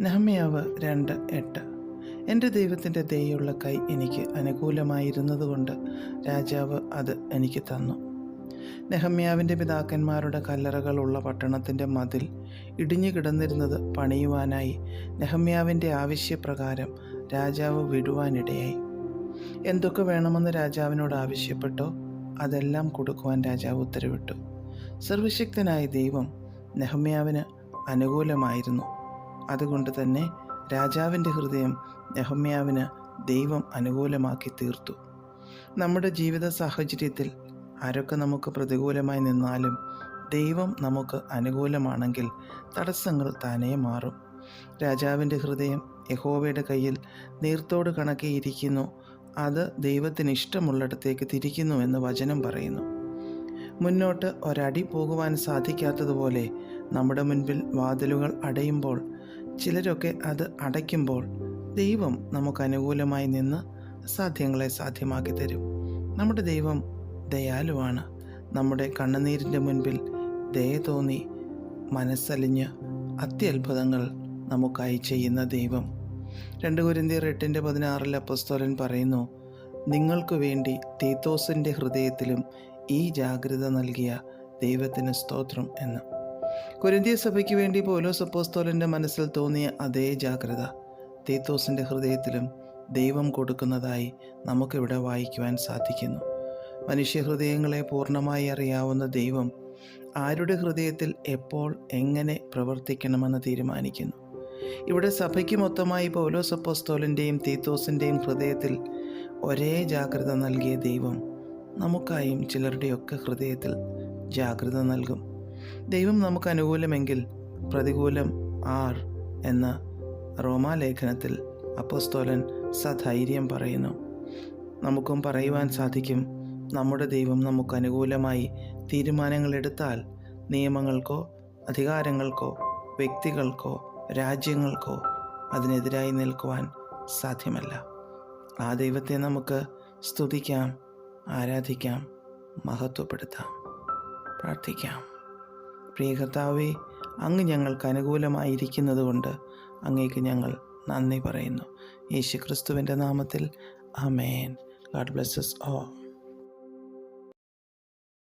നഹമ്യാവ് രണ്ട് എട്ട്. എന്റെ ദൈവത്തിന്റെ ദയുള്ള കൈ എനിക്ക് അനുകൂലമായിരുന്നതുകൊണ്ട് രാജാവ് അത് എനിക്ക് തന്നു. നെഹമ്യാവിന്റെ പിതാക്കന്മാരുടെ കല്ലറകളുള്ള പട്ടണത്തിന്റെ മതിൽ ഇടിഞ്ഞു കിടന്നിരുന്നത് പണിയുവാനായി നെഹമ്യാവിന്റെ ആവശ്യപ്രകാരം രാജാവ് വിടുവാനിടയായി. എന്തൊക്കെ വേണമെന്ന് രാജാവിനോട് ആവശ്യപ്പെട്ടോ അതെല്ലാം കൊടുക്കുവാൻ രാജാവ് ഉത്തരവിട്ടു. സർവശക്തനായ ദൈവം നെഹമ്യാവിന് അനുകൂലമായിരുന്നു. അതുകൊണ്ട് തന്നെ രാജാവിന്റെ ഹൃദയം നെഹമ്യാവിന് ദൈവം അനുകൂലമാക്കി തീർത്തു. നമ്മുടെ ജീവിത സാഹചര്യത്തിൽ ആരൊക്കെ നമുക്ക് പ്രതികൂലമായി നിന്നാലും ദൈവം നമുക്ക് അനുകൂലമാണെങ്കിൽ തടസ്സങ്ങൾ താനേ മാറും. രാജാവിന്റെ ഹൃദയം യഹോവയുടെ കയ്യിൽ നീർത്തോട് കണക്കിയിരിക്കുന്നു. അത് ദൈവത്തിന് ഇഷ്ടമുള്ളിടത്തേക്ക് തിരിക്കുന്നു എന്ന് വചനം പറയുന്നു. മുന്നോട്ട് ഒരടി പോകുവാൻ സാധിക്കാത്തതുപോലെ നമ്മുടെ മുൻപിൽ വാതിലുകൾ അടയുമ്പോൾ ചിലരൊക്കെ അത് അടയ്ക്കുമ്പോൾ ദൈവം നമുക്ക് അനുകൂലമായി നിന്ന് സാധ്യങ്ങളെ സാധ്യമാക്കി തരും. നമ്മുടെ ദൈവം ദയാലുവാണ്. നമ്മുടെ കണ്ണുനീരിന്റെ മുൻപിൽ ദയ തോന്നി മനസ്സലിഞ്ഞ് അത്യത്ഭുതങ്ങൾ നമുക്കായി ചെയ്യുന്ന ദൈവം. രണ്ട് കുരിന്തിയർ എട്ടിന്റെ പതിനാറിൽ അപ്പസ്തോലൻ പറയുന്നു നിങ്ങൾക്ക് വേണ്ടി തീത്തോസിന്റെ ഹൃദയത്തിലും ഈ ജാഗ്രത നൽകിയ ദൈവത്തിന് സ്തോത്രം എന്ന്. കുരിന്തിയ സഭയ്ക്ക് വേണ്ടി പോലോസ് അപ്പോസ്തോലന്റെ മനസ്സിൽ തോന്നിയ അതേ ജാഗ്രത തീത്തോസിന്റെ ഹൃദയത്തിലും ദൈവം കൊടുക്കുന്നതായി നമുക്കിവിടെ വായിക്കുവാൻ സാധിക്കുന്നു. മനുഷ്യഹൃദയങ്ങളെ പൂർണമായി അറിയാവുന്ന ദൈവം ആരുടെ ഹൃദയത്തിൽ എപ്പോൾ എങ്ങനെ പ്രവർത്തിക്കണമെന്ന് തീരുമാനിക്കുന്നു. ഇവിടെ സഭയ്ക്ക് മൊത്തമായി പൗലോസ് അപ്പോസ്തോലിന്റെയും തീത്തോസിന്റെയും ഹൃദയത്തിൽ ഒരേ ജാഗ്രത നൽകിയ ദൈവം നമുക്കായും ചിലരുടെയൊക്കെ ഹൃദയത്തിൽ ജാഗ്രത നൽകും. ദൈവം നമുക്ക് അനുകൂലമെങ്കിൽ പ്രതികൂലം ആർ എന്ന റോമാലേഖനത്തിൽ അപ്പോസ്തോലൻ സധൈര്യം പറയുന്നു. നമുക്കും പറയുവാൻ സാധിക്കും നമ്മുടെ ദൈവം നമുക്ക് അനുകൂലമായി തീരുമാനങ്ങൾ എടുത്താൽ നിയമങ്ങൾക്കോ അധികാരങ്ങൾക്കോ വ്യക്തികൾക്കോ രാജ്യങ്ങൾക്കോ അതിനെതിരായി നിൽക്കുവാൻ സാധ്യമല്ല. ആ ദൈവത്തെ നമുക്ക് സ്തുതിക്കാം ആരാധിക്കാം മഹത്വപ്പെടുത്താം പ്രാർത്ഥിക്കാം. പ്രിയ കർത്താവേ അങ്ങ് ഞങ്ങൾക്ക് അനുകൂലമായിരിക്കുന്നത് കൊണ്ട് അങ്ങേക്ക് ഞങ്ങൾ നന്ദി പറയുന്നു. യേശു ക്രിസ്തുവിന്റെ നാമത്തിൽ അമേൻ ഗാഡ് ബ്ലെസ്സസ് ഓ